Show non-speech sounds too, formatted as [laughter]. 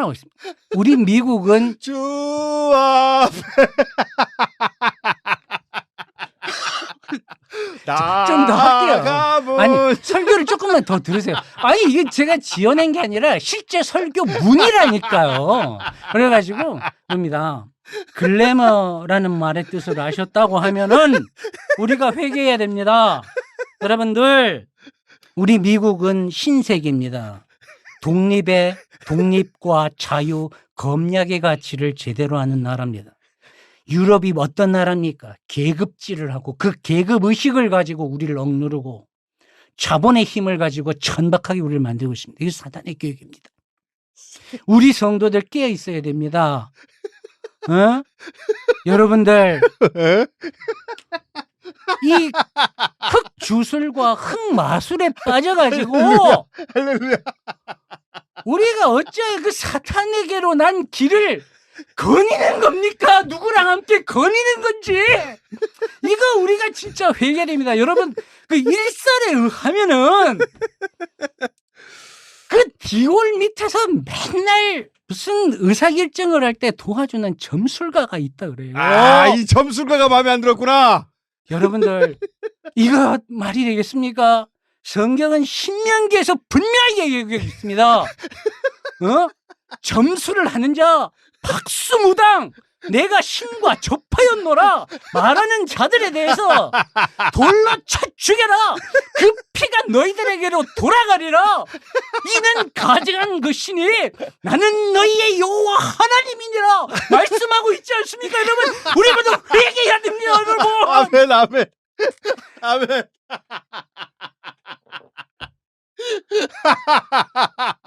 하고 있습니다. 우리 미국은 [laughs] 주 앞에 [laughs] 좀더 할게요. 아니 설교를 조금만 더 들으세요. 아니 이게 제가 지어낸 게 아니라 실제 설교 문이라니까요. 그래가지고 봅니다. 글래머라는 말의 뜻을 아셨다고 하면은 우리가 회개해야 됩니다. 여러분들 우리 미국은 신세계입니다. 독립의 독립과 자유, 검약의 가치를 제대로 하는 나라입니다. 유럽이 어떤 나라입니까? 계급질을 하고 그 계급 의식을 가지고 우리를 억누르고 자본의 힘을 가지고 천박하게 우리를 만들고 있습니다. 이게 사단의 교육입니다. 우리 성도들 깨어 있어야 됩니다. 어? 여러분들 에? 이 흑주술과 흑마술에 빠져가지고 할렐루야 우리가 어째 그 사탄에게로 난 길을 거니는 겁니까? 누구랑 함께 거니는 건지 이거 우리가 진짜 회개됩니다. 여러분 그 일설에 의하면은 그 디올 밑에서 맨날 무슨 의사결정을 할 때 도와주는 점술가가 있다 그래요. 아 이 점술가가 마음에 안 들었구나 여러분들 이거 말이 되겠습니까? 성경은 신명기에서 분명하게 얘기하고 있습니다. 어? 점수를 하는 자 박수무당! 내가 신과 접하였노라! 말하는 자들에 대해서 돌로 쳐 죽여라! 그 피가 너희들에게로 돌아가리라! 이는 가증한 그 신이 나는 너희의 여호와 하나님이니라! 말씀하고 있지 않습니까 여러분? 우리 모두 회개해야 됩니다 여러분! 아멘 아멘. 아멘 [laughs]